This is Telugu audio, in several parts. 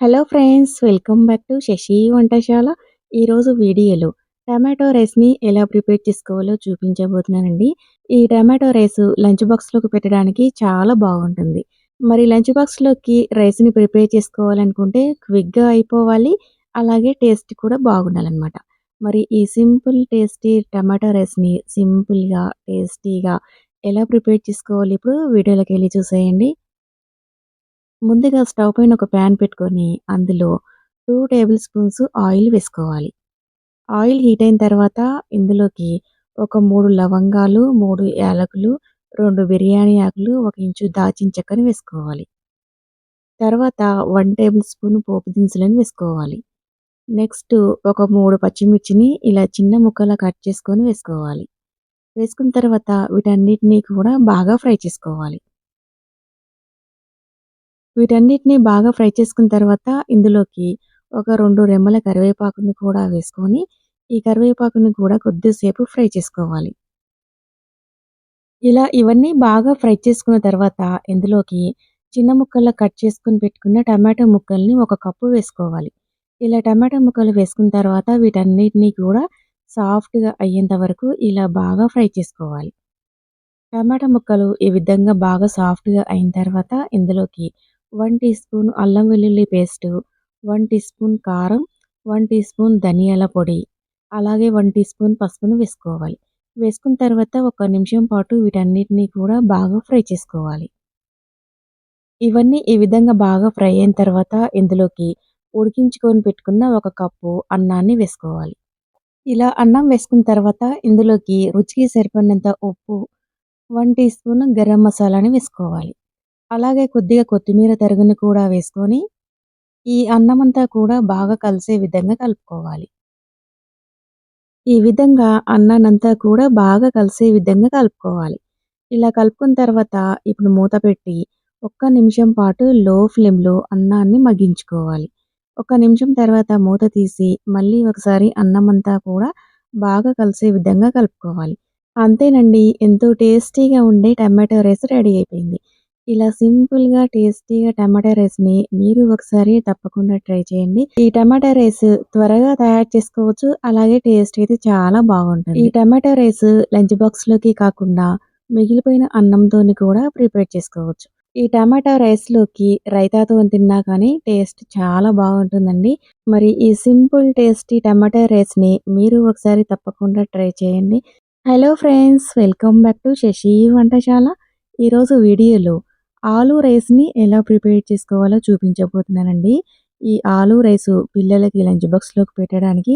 Hello friends welcome back to Sasi Vantasala. ఈరోజు వీడియోలో టమాటో రైస్ని ఎలా ప్రిపేర్ చేసుకోవాలో చూపించబోతున్నానండి. ఈ టమాటో రైస్ లంచ్ బాక్స్లోకి పెట్టడానికి చాలా బాగుంటుంది. మరి లంచ్ బాక్స్లోకి రైస్ని ప్రిపేర్ చేసుకోవాలనుకుంటే క్విక్గా అయిపోవాలి అలాగే టేస్ట్ కూడా బాగుండాలన్నమాట. మరి ఈ సింపుల్ టేస్టీ టమాటో రైస్ని సింపుల్గా టేస్టీగా ఎలా ప్రిపేర్ చేసుకోవాలి ఇప్పుడు వీడియోలోకి వెళ్ళి చూసేయండి. ముందుగా స్టవ్ పైన ఒక ప్యాన్ పెట్టుకొని అందులో టూ టేబుల్ స్పూన్స్ ఆయిల్ వేసుకోవాలి. ఆయిల్ హీట్ అయిన తర్వాత ఇందులోకి ఒక మూడు లవంగాలు మూడు యాలకులు రెండు బిర్యానీ ఆకులు ఒక ఇంచు దాచిన చెక్కను వేసుకోవాలి. తర్వాత వన్ టేబుల్ స్పూన్ పోపు దినుసులను వేసుకోవాలి. నెక్స్ట్ ఒక మూడు పచ్చిమిర్చిని ఇలా చిన్న ముక్కలా కట్ చేసుకొని వేసుకోవాలి. వేసుకున్న తర్వాత వీటన్నిటినీ కూడా బాగా ఫ్రై చేసుకోవాలి. వీటన్నిటిని బాగా ఫ్రై చేసుకున్న తర్వాత ఇందులోకి ఒక రెండు రెమ్మల కరివేపాకుని కూడా వేసుకొని ఈ కరివేపాకుని కూడా కొద్దిసేపు ఫ్రై చేసుకోవాలి. ఇలా ఇవన్నీ బాగా ఫ్రై చేసుకున్న తర్వాత ఇందులోకి చిన్న ముక్కల్లో కట్ చేసుకుని పెట్టుకున్న టమాటో ముక్కల్ని ఒక కప్పు వేసుకోవాలి. ఇలా టమాటో ముక్కలు వేసుకున్న తర్వాత వీటన్నిటిని కూడా సాఫ్ట్గా అయ్యేంత వరకు ఇలా బాగా ఫ్రై చేసుకోవాలి. టమాటా ముక్కలు ఈ విధంగా బాగా సాఫ్ట్గా అయిన తర్వాత ఇందులోకి వన్ టీ స్పూన్ అల్లం వెల్లుల్లి పేస్టు వన్ టీ స్పూన్ కారం వన్ టీ స్పూన్ ధనియాల పొడి అలాగే వన్ టీ స్పూన్ పసుపును వేసుకోవాలి. వేసుకున్న తర్వాత ఒక నిమిషం పాటు వీటన్నిటిని కూడా బాగా ఫ్రై చేసుకోవాలి. ఇవన్నీ ఈ విధంగా బాగా ఫ్రై అయిన తర్వాత ఇందులోకి ఉడికించుకొని పెట్టుకున్న ఒక కప్పు అన్నాన్ని వేసుకోవాలి. ఇలా అన్నం వేసుకున్న తర్వాత ఇందులోకి రుచికి సరిపడినంత ఉప్పు వన్ టీ స్పూన్ గరం మసాలాని వేసుకోవాలి. అలాగే కొద్దిగా కొత్తిమీర తరుగుని కూడా వేసుకొని ఈ అన్నమంతా కూడా బాగా కలిసే విధంగా కలుపుకోవాలి. ఈ విధంగా అన్నానంతా కూడా బాగా కలిసే విధంగా కలుపుకోవాలి. ఇలా కలుపుకున్న తర్వాత ఇప్పుడు మూత పెట్టి ఒక్క నిమిషం పాటు లో ఫ్లేమ్లో అన్నాన్ని మగ్గించుకోవాలి. ఒక నిమిషం తర్వాత మూత తీసి మళ్ళీ ఒకసారి అన్నం అంతా కూడా బాగా కలిసే విధంగా కలుపుకోవాలి. అంతేనండి ఎంతో టేస్టీగా ఉండే టమాటో రైస్ రెడీ అయిపోయింది. ఇలా సింపుల్గా టేస్టీ టేస్టీగా టమాటా రైస్ని మీరు ఒకసారి తప్పకుండా ట్రై చేయండి. ఈ టమాటా రైస్ త్వరగా తయారు చేసుకోవచ్చు. అలాగే టేస్ట్ అయితే చాలా బాగుంటుంది. ఈ టమాటా రైస్ లంచ్ బాక్స్లోకి కాకుండా మిగిలిపోయిన అన్నంతోని కూడా ప్రిపేర్ చేసుకోవచ్చు. ఈ టమాటా రైస్‌లోకి రైతాతో తిన్నా కానీ టేస్ట్ చాలా బాగుంటుందండి. మరి ఈ సింపుల్ టేస్టీ టమాటా రైస్‌ని మీరు ఒకసారి తప్పకుండా ట్రై చేయండి. Hello friends welcome back to Sasi Vantasala. ఈరోజు వీడియోలో ఆలు రైస్‌ని ఎలా ప్రిపేర్ చేసుకోవాలో చూపించబోతున్నానండి. ఈ ఆలు రైసు పిల్లలకి లంచ్ బాక్స్‌లోకి పెట్టడానికి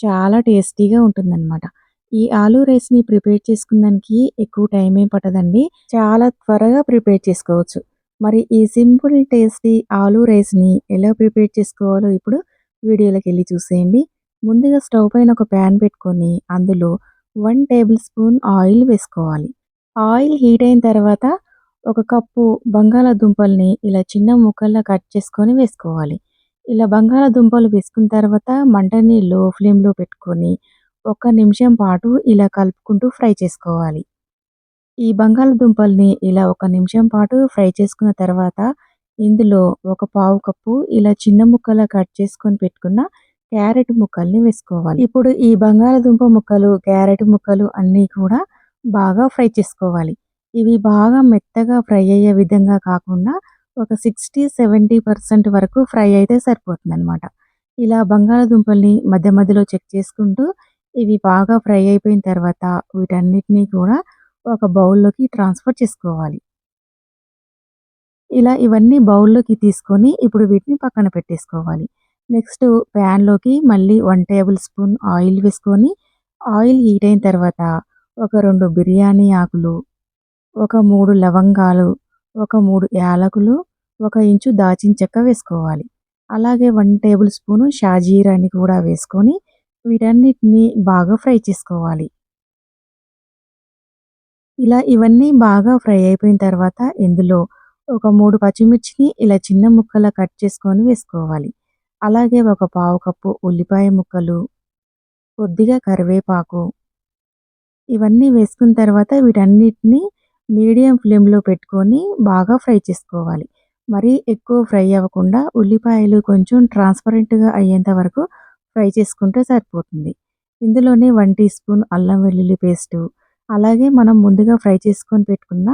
చాలా టేస్టీగా ఉంటుందన్నమాట. ఈ ఆలు రైస్‌ని ప్రిపేర్ చేసుకున్నానికి ఎక్కువ టైం ఏం పట్టదండి. చాలా త్వరగా ప్రిపేర్ చేసుకోవచ్చు. మరి ఈ సింపుల్ టేస్టీ ఆలు రైస్‌ని ఎలా ప్రిపేర్ చేసుకోవాలో ఇప్పుడు వీడియోలోకి వెళ్ళి చూసేయండి. ముందుగా స్టవ్ పైన ఒక ప్యాన్ పెట్టుకొని అందులో వన్ టేబుల్ స్పూన్ ఆయిల్ వేసుకోవాలి. ఆయిల్ హీట్ అయిన తర్వాత ఒక కప్పు బంగాళాదుంపల్ని ఇలా చిన్న ముక్కల్లా కట్ చేసుకొని వేసుకోవాలి. ఇలా బంగాళాదుంపలు వేసుకున్న తర్వాత మంటని లో ఫ్లేమ్లో పెట్టుకొని ఒక నిమిషం పాటు ఇలా కలుపుకుంటూ ఫ్రై చేసుకోవాలి. ఈ బంగాళాదుంపల్ని ఇలా ఒక నిమిషం పాటు ఫ్రై చేసుకున్న తర్వాత ఇందులో ఒక పావు కప్పు ఇలా చిన్న ముక్కలా కట్ చేసుకొని పెట్టుకున్న క్యారెట్ ముక్కల్ని వేసుకోవాలి. ఇప్పుడు ఈ బంగాళాదుంప ముక్కలు క్యారెట్ ముక్కలు అన్నీ కూడా బాగా ఫ్రై చేసుకోవాలి. ఇవి బాగా మెత్తగా ఫ్రై అయ్యే విధంగా కాకుండా ఒక సిక్స్టీ సెవెంటీ పర్సెంట్ వరకు ఫ్రై అయితే సరిపోతుంది అనమాట ఇలా బంగాళదుంపల్ని మధ్య మధ్యలో చెక్ చేసుకుంటూ ఇవి బాగా ఫ్రై అయిపోయిన తర్వాత వీటన్నిటినీ కూడా ఒక బౌల్లోకి ట్రాన్స్ఫర్ చేసుకోవాలి. ఇలా ఇవన్నీ బౌల్లోకి తీసుకొని ఇప్పుడు వీటిని పక్కన పెట్టేసుకోవాలి. నెక్స్ట్ ప్యాన్లోకి మళ్ళీ వన్ టేబుల్ స్పూన్ ఆయిల్ వేసుకొని ఆయిల్ హీట్ అయిన తర్వాత ఒక రెండు బిర్యానీ ఆకులు ఒక మూడు లవంగాలు ఒక మూడు యాలకులు ఒక ఇంచు దాచిన చెక్క వేసుకోవాలి. అలాగే వన్ టేబుల్ స్పూను షాజీరాని కూడా వేసుకొని వీటన్నిటిని బాగా ఫ్రై చేసుకోవాలి. ఇలా ఇవన్నీ బాగా ఫ్రై అయిపోయిన తర్వాత ఇందులో ఒక మూడు పచ్చిమిర్చిని ఇలా చిన్న ముక్కలా కట్ చేసుకొని వేసుకోవాలి. అలాగే ఒక పావు కప్పు ఉల్లిపాయ ముక్కలు కొద్దిగా కరివేపాకు ఇవన్నీ వేసుకున్న తర్వాత వీటన్నిటిని మీడియం ఫ్లేమ్లో పెట్టుకొని బాగా ఫ్రై చేసుకోవాలి మరీ ఎక్కువ ఫ్రై అవ్వకుండా ఉల్లిపాయలు కొంచెం ట్రాన్స్పరెంట్‌గా అయ్యేంత వరకు ఫ్రై చేసుకుంటే సరిపోతుంది. ఇందులోనే వన్ టీ స్పూన్ అల్లం వెల్లుల్లి పేస్టు, అలాగే మనం ముందుగా ఫ్రై చేసుకొని పెట్టుకున్న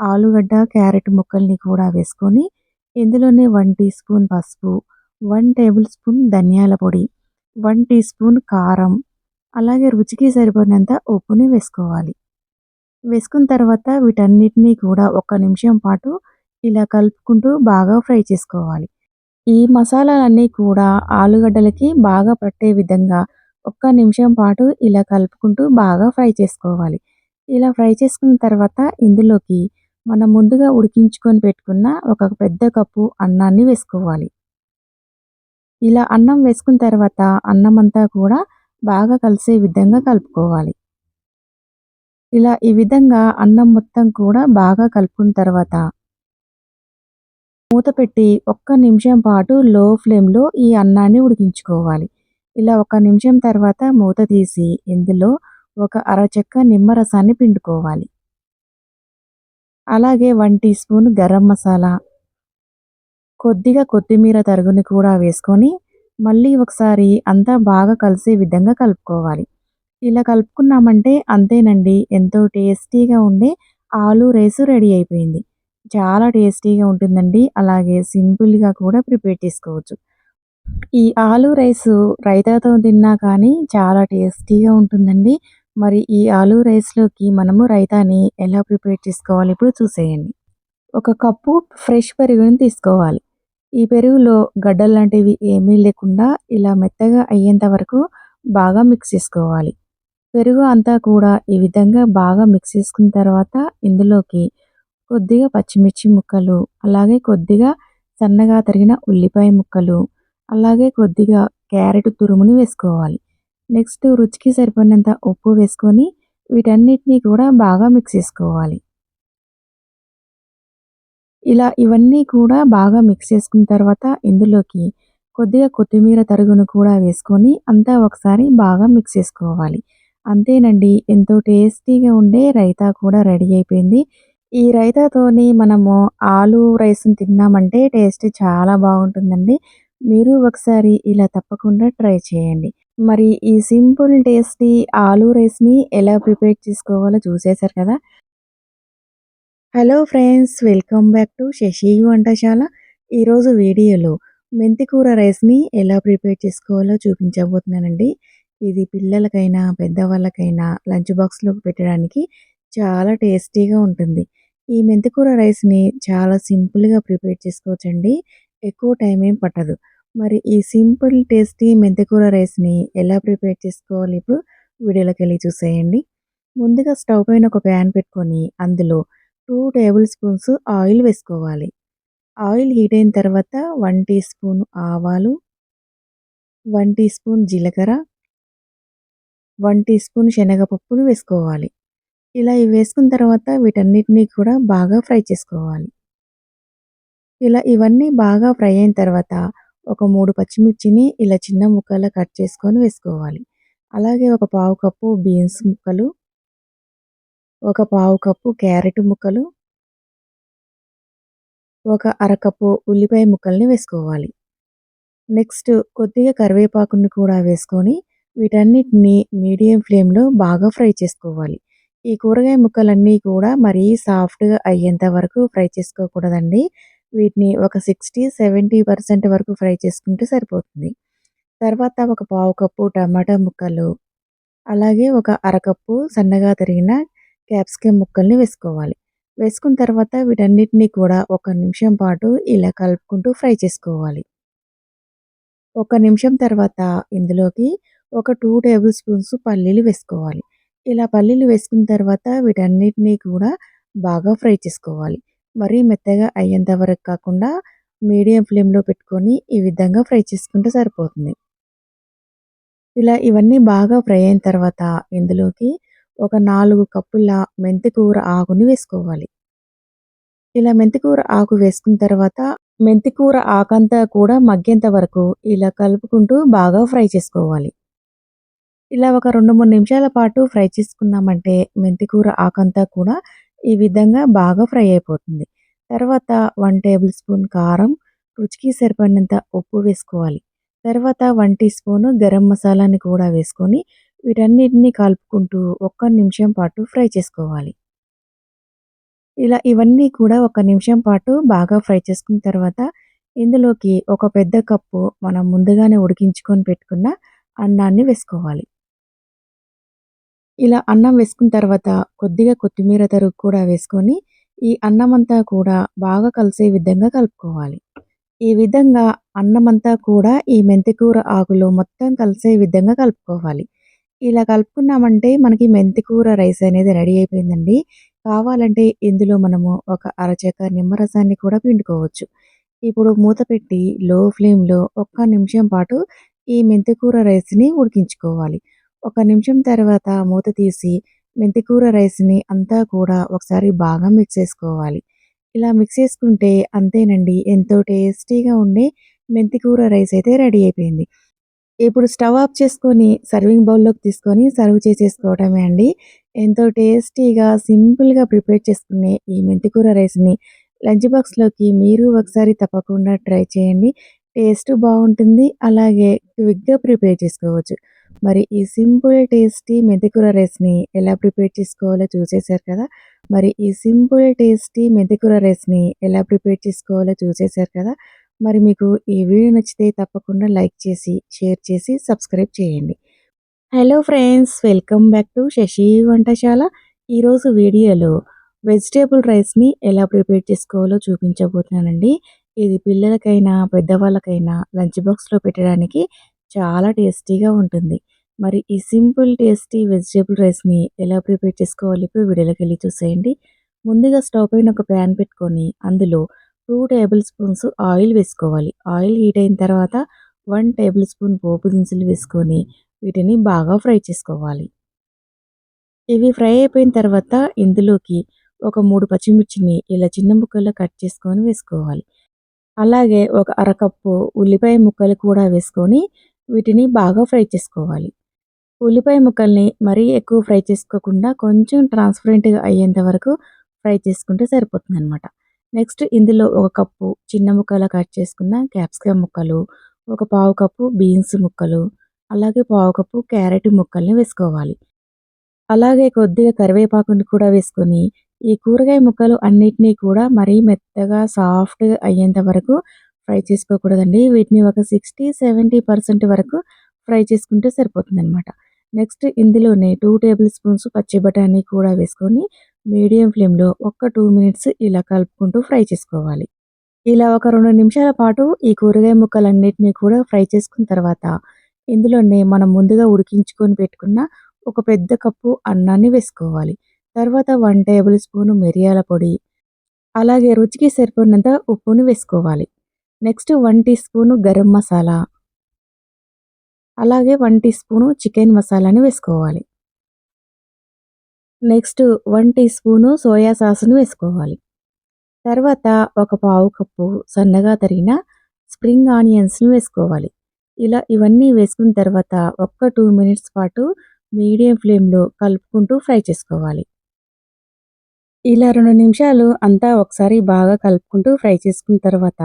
ఆలుగడ్డ, క్యారెట్ ముక్కల్ని కూడా వేసుకొని ఇందులోనే వన్ టీ స్పూన్ పసుపు, వన్ టేబుల్ స్పూన్ ధనియాల పొడి, వన్ టీ స్పూన్ కారం, అలాగే రుచికి సరిపడినంత ఉప్పుని వేసుకోవాలి. వేసుకున్న తర్వాత వీటన్నిటిని కూడా ఒక నిమిషం పాటు ఇలా కలుపుకుంటూ బాగా ఫ్రై చేసుకోవాలి. ఈ మసాలాలన్నీ కూడా ఆలుగడ్డలకి బాగా పట్టే విధంగా ఒక్క నిమిషం పాటు ఇలా కలుపుకుంటూ బాగా ఫ్రై చేసుకోవాలి. ఇలా ఫ్రై చేసుకున్న తర్వాత ఇందులోకి మనం ముందుగా ఉడికించుకొని పెట్టుకున్న ఒక పెద్ద కప్పు అన్నాన్ని వేసుకోవాలి. ఇలా అన్నం వేసుకున్న తర్వాత అన్నం అంతా కూడా బాగా కలిసే విధంగా కలుపుకోవాలి. ఇలా ఈ విధంగా అన్నం మొత్తం కూడా బాగా కలుపుకున్న తర్వాత మూత పెట్టి ఒక్క నిమిషం పాటు లో ఫ్లేమ్‌లో ఈ అన్నాన్ని ఉడికించుకోవాలి. ఇలా ఒక నిమిషం తర్వాత మూత తీసి ఇందులో ఒక అరచక్క నిమ్మరసాన్ని పిండుకోవాలి. అలాగే one teaspoon garam masala, కొద్దిగా కొత్తిమీర తరుగుని కూడా వేసుకొని మళ్ళీ ఒకసారి అంతా బాగా కలిసే విధంగా కలుపుకోవాలి. ఇలా కలుపుకున్నామంటే అంతేనండి ఎంతో టేస్టీగా ఉండే ఆలు రైసు రెడీ అయిపోయింది. చాలా టేస్టీగా ఉంటుందండి. అలాగే సింపుల్‌గా కూడా ప్రిపేర్ చేసుకోవచ్చు. ఈ ఆలు రైసు రైతాతో తిన్నా కానీ చాలా టేస్టీగా ఉంటుందండి. మరి ఈ ఆలు రైస్‌లోకి మనము రైతాని ఎలా ప్రిపేర్ చేసుకోవాలి ఇప్పుడు చూసేయండి. ఒక కప్పు ఫ్రెష్ పెరుగుని తీసుకోవాలి. ఈ పెరుగులో గడ్డలు లాంటివి ఏమీ లేకుండా ఇలా మెత్తగా అయ్యేంత వరకు బాగా మిక్స్ చేసుకోవాలి. పెరుగు అంతా కూడా ఈ విధంగా బాగా మిక్స్ చేసుకున్న తర్వాత ఇందులోకి కొద్దిగా పచ్చిమిర్చి ముక్కలు, అలాగే కొద్దిగా సన్నగా తరిగిన ఉల్లిపాయ ముక్కలు, అలాగే కొద్దిగా క్యారెట్ తురుముని వేసుకోవాలి. నెక్స్ట్ రుచికి సరిపడినంత ఉప్పు వేసుకొని వీటన్నిటిని కూడా బాగా మిక్స్ చేసుకోవాలి. ఇలా ఇవన్నీ కూడా బాగా మిక్స్ చేసుకున్న తర్వాత ఇందులోకి కొద్దిగా కొత్తిమీర తరుగును కూడా వేసుకొని అంతా ఒకసారి బాగా మిక్స్ చేసుకోవాలి. అంతేనండి ఎంతో టేస్టీగా ఉండే రైతా కూడా రెడీ అయిపోయింది. ఈ రైతాతోని మనము ఆలు రైస్‌ని తిన్నామంటే టేస్ట్ చాలా బాగుంటుందండి. మీరు ఒకసారి ఇలా తప్పకుండా ట్రై చేయండి. మరి ఈ సింపుల్ టేస్టీ ఆలు రైస్‌ని ఎలా ప్రిపేర్ చేసుకోవాలో చూసేశారు కదా! Hello friends welcome back to Sasi Vantasala. ఈరోజు వీడియోలో మెంతికూర రైస్‌ని ఎలా ప్రిపేర్ చేసుకోవాలో చూపించబోతున్నానండి. ఇది పిల్లలకైనా, పెద్దవాళ్ళకైనా లంచ్ బాక్స్లో పెట్టడానికి చాలా టేస్టీగా ఉంటుంది. ఈ మెంతికూర రైస్‌ని చాలా సింపుల్‌గా ప్రిపేర్ చేసుకోవచ్చండి. ఎక్కువ టైం ఏం పట్టదు. మరి ఈ సింపుల్ టేస్టీ మెంతికూర రైస్‌ని ఎలా ప్రిపేర్ చేసుకోవాలి ఇప్పుడు వీడియోలోకెళ్ళి చూసేయండి. ముందుగా స్టవ్ పైన ఒక ప్యాన్ పెట్టుకొని అందులో టూ టేబుల్ స్పూన్స్ ఆయిల్ వేసుకోవాలి. ఆయిల్ హీట్ అయిన తర్వాత వన్ టీ స్పూన్ ఆవాలు, వన్ టీ స్పూన్ జీలకర్ర, వన్ టీ స్పూన్ శనగపప్పును వేసుకోవాలి. ఇలా ఇవి వేసుకున్న తర్వాత వీటన్నిటిని కూడా బాగా ఫ్రై చేసుకోవాలి. ఇలా ఇవన్నీ బాగా ఫ్రై అయిన తర్వాత ఒక మూడు పచ్చిమిర్చిని ఇలా చిన్న ముక్కలుగా కట్ చేసుకొని వేసుకోవాలి. అలాగే ఒక పావు కప్పు బీన్స్ ముక్కలు, ఒక పావు కప్పు క్యారెట్ ముక్కలు, ఒక అరకప్పు ఉల్లిపాయ ముక్కల్ని వేసుకోవాలి. నెక్స్ట్ కొద్దిగా కరివేపాకుని కూడా వేసుకొని వీటన్నిటిని మీడియం ఫ్లేమ్‌లో బాగా ఫ్రై చేసుకోవాలి. ఈ కూరగాయ ముక్కలన్నీ కూడా మరీ సాఫ్ట్‌గా అయ్యేంత వరకు ఫ్రై చేసుకోకూడదండి. వీటిని ఒక 60, 70% వరకు ఫ్రై చేసుకుంటే సరిపోతుంది. తర్వాత ఒక పావు కప్పు టమాటా ముక్కలు, అలాగే ఒక అరకప్పు సన్నగా తరిగిన క్యాప్సికమ్ ముక్కల్ని వేసుకోవాలి. వేసుకున్న తర్వాత వీటన్నిటిని కూడా ఒక నిమిషం పాటు ఇలా కలుపుకుంటూ ఫ్రై చేసుకోవాలి. ఒక నిమిషం తర్వాత ఇందులోకి ఒక టూ టేబుల్ స్పూన్స్ పల్లీలు వేసుకోవాలి. ఇలా పల్లీలు వేసుకున్న తర్వాత వీటన్నిటిని కూడా బాగా ఫ్రై చేసుకోవాలి. మరీ మెత్తగా అయ్యేంత వరకు కాకుండా మీడియం ఫ్లేమ్‌లో పెట్టుకొని ఈ విధంగా ఫ్రై చేసుకుంటే సరిపోతుంది. ఇలా ఇవన్నీ బాగా ఫ్రై అయిన తర్వాత ఇందులోకి ఒక నాలుగు కప్పుల మెంతికూర ఆకుని వేసుకోవాలి. ఇలా మెంతికూర ఆకు వేసుకున్న తర్వాత మెంతి కూర ఆకంతా కూడా మగ్గేంత వరకు ఇలా కలుపుకుంటూ బాగా ఫ్రై చేసుకోవాలి. ఇలా ఒక 2, 3 నిమిషాల పాటు ఫ్రై చేసుకున్నామంటే మెంతికూర ఆకంతా కూడా ఈ విధంగా బాగా ఫ్రై అయిపోతుంది. తర్వాత వన్ టేబుల్ స్పూన్ కారం రుచికి సరిపడినంత ఉప్పు వేసుకోవాలి. తర్వాత వన్ టీ స్పూను గరం మసాలాని కూడా వేసుకొని వీటన్నిటిని కలుపుకుంటూ ఒక్క నిమిషం పాటు ఫ్రై చేసుకోవాలి. ఇలా ఇవన్నీ కూడా ఒక నిమిషం పాటు బాగా ఫ్రై చేసుకున్న తర్వాత ఇందులోకి ఒక పెద్ద కప్పు మనం ముందుగానే ఉడికించుకొని పెట్టుకున్న అన్నాన్ని వేసుకోవాలి. ఇలా అన్నం వేసుకున్న తర్వాత కొద్దిగా కొత్తిమీర తరుగు కూడా వేసుకొని ఈ అన్నం అంతా కూడా బాగా కలిసే విధంగా కలుపుకోవాలి. ఈ విధంగా అన్నం అంతా కూడా ఈ మెంతికూర ఆకులు మొత్తం కలిసే విధంగా కలుపుకోవాలి. ఇలా కలుపుకున్నామంటే మనకి మెంతికూర రైస్ అనేది రెడీ అయిపోయిందండి. కావాలంటే ఇందులో మనము ఒక అరచక నిమ్మరసాన్ని కూడా పిండుకోవచ్చు. ఇప్పుడు మూత పెట్టి లో ఫ్లేమ్లో ఒక్క నిమిషం పాటు ఈ మెంతికూర రైస్ని ఉడికించుకోవాలి. ఒక నిమిషం తర్వాత మూత తీసి మెంతికూర రైస్ని అంతా కూడా ఒకసారి బాగా మిక్స్ చేసుకోవాలి. ఇలా మిక్స్ చేసుకుంటే అంతేనండి ఎంతో టేస్టీగా ఉండే మెంతికూర రైస్ అయితే రెడీ అయిపోయింది. ఇప్పుడు స్టవ్ ఆఫ్ చేసుకొని సర్వింగ్ బౌల్లోకి తీసుకొని సర్వ్ చేసేసుకోవటమే అండి. ఎంతో టేస్టీగా సింపుల్గా ప్రిపేర్ చేసుకునే ఈ మెంతికూర రైస్ని లంచ్ బాక్స్లోకి మీరు ఒకసారి తప్పకుండా ట్రై చేయండి. టేస్ట్ బాగుంటుంది అలాగే క్విక్గా ప్రిపేర్ చేసుకోవచ్చు. మరి ఈ సింపుల్ టేస్టీ మెంతికూర రైస్ని ఎలా ప్రిపేర్ చేసుకోవాలో చూసేశారు కదా? మరి ఈ సింపుల్ టేస్టీ మెంతికూర రైస్ని ఎలా ప్రిపేర్ చేసుకోవాలో చూసేశారు కదా? మరి మీకు ఈ వీడియో నచ్చితే తప్పకుండా లైక్ చేసి షేర్ చేసి సబ్స్క్రైబ్ చేయండి. Hello friends welcome back to Sasi Vantasala. ఈరోజు వీడియోలో వెజిటేబుల్ రైస్ని ఎలా ప్రిపేర్ చేసుకోవాలో చూపించబోతున్నానండి. ఇది పిల్లలకైనా పెద్దవాళ్ళకైనా లంచ్ బాక్స్లో పెట్టడానికి చాలా టేస్టీగా ఉంటుంది. మరి ఈ సింపుల్ టేస్టీ వెజిటేబుల్ రైస్ని ఎలా ప్రిపేర్ చేసుకోవాలి ఇప్పుడు వీడియోలోకి వెళ్ళి చూసేయండి. ముందుగా స్టవ్ పైన ఒక ప్యాన్ పెట్టుకొని అందులో టూ టేబుల్ స్పూన్స్ ఆయిల్ వేసుకోవాలి. ఆయిల్ హీట్ అయిన తర్వాత వన్ టేబుల్ స్పూన్ పోపు దినుసులు వేసుకొని వీటిని బాగా ఫ్రై చేసుకోవాలి. ఇవి ఫ్రై అయిపోయిన తర్వాత ఇందులోకి ఒక మూడు పచ్చిమిర్చిని ఇలా చిన్న ముక్కల్లో కట్ చేసుకొని వేసుకోవాలి. అలాగే ఒక అరకప్పు ఉల్లిపాయ ముక్కలు కూడా వేసుకొని వీటిని బాగా ఫ్రై చేసుకోవాలి. ఉల్లిపాయ ముక్కల్ని మరీ ఎక్కువ ఫ్రై చేసుకోకుండా కొంచెం ట్రాన్స్పరెంట్గా అయ్యేంత వరకు ఫ్రై చేసుకుంటే సరిపోతుంది అనమాట నెక్స్ట్ ఇందులో ఒక కప్పు చిన్న ముక్కలు కట్ చేసుకున్న క్యాప్సికమ్ ముక్కలు ఒక పావు కప్పు బీన్స్ ముక్కలు అలాగే పావు కప్పు క్యారెట్ ముక్కల్ని వేసుకోవాలి. అలాగే కొద్దిగా కరివేపాకుని కూడా వేసుకొని ఈ కూరగాయ ముక్కలు అన్నిటినీ కూడా మరీ మెత్తగా సాఫ్ట్గా అయ్యేంత వరకు ఫ్రై చేసుకోకూడదండి. వీటిని ఒక సిక్స్టీ సెవెంటీ పర్సెంట్ వరకు ఫ్రై చేసుకుంటే సరిపోతుంది అనమాట నెక్స్ట్ ఇందులోనే టూ టేబుల్ స్పూన్స్ పచ్చి బఠానీ కూడా వేసుకొని మీడియం ఫ్లేమ్లో ఒక్క టూ మినిట్స్ ఇలా కలుపుకుంటూ ఫ్రై చేసుకోవాలి. ఇలా ఒక రెండు నిమిషాల పాటు ఈ కూరగాయ ముక్కలన్నిటినీ కూడా ఫ్రై చేసుకున్న తర్వాత ఇందులోనే మనం ముందుగా ఉడికించుకొని పెట్టుకున్న ఒక పెద్ద కప్పు అన్నాన్ని వేసుకోవాలి. తర్వాత వన్ టేబుల్ స్పూన్ మిరియాల పొడి అలాగే రుచికి సరిపడినంత ఉప్పుని వేసుకోవాలి. Next one teaspoon garam masala అలాగే వన్ టీ స్పూను చికెన్ మసాలాని వేసుకోవాలి. Next one teaspoon soya సాస్ను వేసుకోవాలి. తర్వాత ఒక పావు కప్పు సన్నగా తరిగిన స్ప్రింగ్ ఆనియన్స్ని వేసుకోవాలి. ఇలా ఇవన్నీ వేసుకున్న తర్వాత ఒక్క టూ మినిట్స్ పాటు మీడియం ఫ్లేమ్లో కలుపుకుంటూ ఫ్రై చేసుకోవాలి. ఇలా రెండు నిమిషాలు అంతా ఒకసారి బాగా కలుపుకుంటూ ఫ్రై చేసుకున్న తర్వాత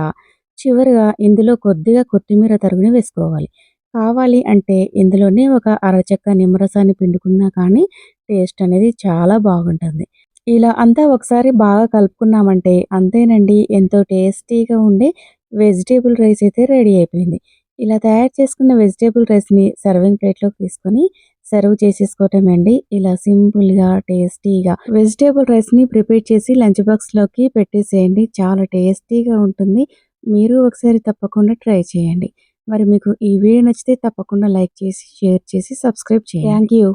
చివరిగా ఇందులో కొద్దిగా కొత్తిమీర తరుగుని వేసుకోవాలి. కావాలి అంటే ఇందులోనే ఒక అరచక్క నిమ్మరసాన్ని పిండుకున్నా కానీ టేస్ట్ అనేది చాలా బాగుంటుంది. ఇలా అంతా ఒకసారి బాగా కలుపుకున్నామంటే అంతేనండి ఎంతో టేస్టీగా ఉండే వెజిటేబుల్ రైస్ అయితే రెడీ అయిపోయింది. ఇలా తయారు చేసుకున్న వెజిటేబుల్ రైస్ని సర్వింగ్ ప్లేట్లోకి తీసుకొని సర్వ్ చేసేసుకోవటం అండి ఇలా సింపుల్గా టేస్టీగా వెజిటేబుల్ రైస్ని ప్రిపేర్ చేసి లంచ్ బాక్స్లోకి పెట్టేసేయండి. చాలా టేస్టీగా ఉంటుంది. మీరు ఒకసారి తప్పకుండా ట్రై చేయండి. మరి మీకు ఈ వీడియో నచ్చితే తప్పకుండా లైక్ చేసి షేర్ చేసి సబ్స్క్రైబ్ చేయండి. Thank you